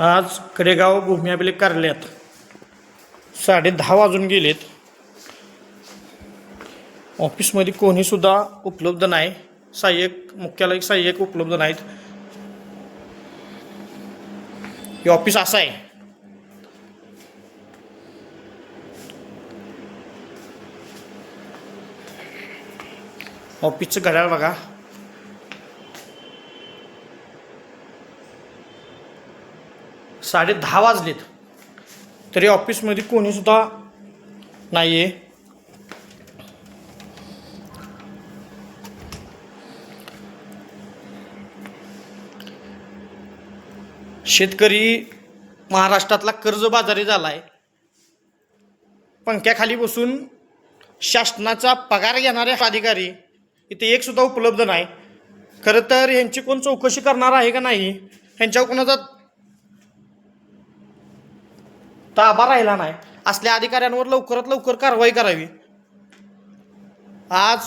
आज कडेगाव भूमी अभिलेख कार्यालयात साडे दहा वाजून गेलेत. ऑफिसमध्ये कोणीसुद्धा उपलब्ध नाही. सहाय्यक मुख्यालय सहाय्यक उपलब्ध नाहीत. हे ऑफिस असं आहे. ऑफिसचं घड्याळ बघा. साडे दहा वाजलेत. तरी ऑफिसमध्ये कोणीसुद्धा नाही आहे शेतकरी महाराष्ट्रातला कर्जबाजारी झाला आहे पंख्याखाली बसून शासनाचा पगार घेणारे अधिकारी इथे एकसुद्धा उपलब्ध नाही. खरं तर ह्यांची कोण चौकशी करणार आहे का नाही? ह्यांच्यावर कोणाचा ताबा राहिला नाही. असल्या अधिकाऱ्यांवर लवकरात लवकर कारवाई करावी. आज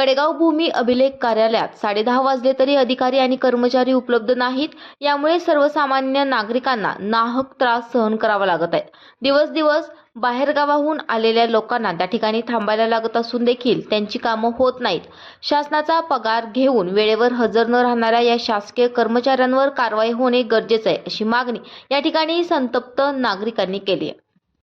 कडेगाव भूमी अभिलेख कार्यालयात साडेदहा वाजले तरी अधिकारी आणि कर्मचारी उपलब्ध नाहीत. यामुळे सर्वसामान्य नागरिकांना नाहक त्रास सहन करावा लागत आहे. दिवस दिवस बाहेरगावाहून आलेल्या लोकांना त्या ठिकाणी थांबायला लागत असून देखील त्यांची कामं होत नाहीत. शासनाचा पगार घेऊन वेळेवर हजर न राहणाऱ्या या शासकीय कर्मचाऱ्यांवर कारवाई होणे गरजेचं आहे अशी मागणी या ठिकाणी संतप्त नागरिकांनी केली आहे.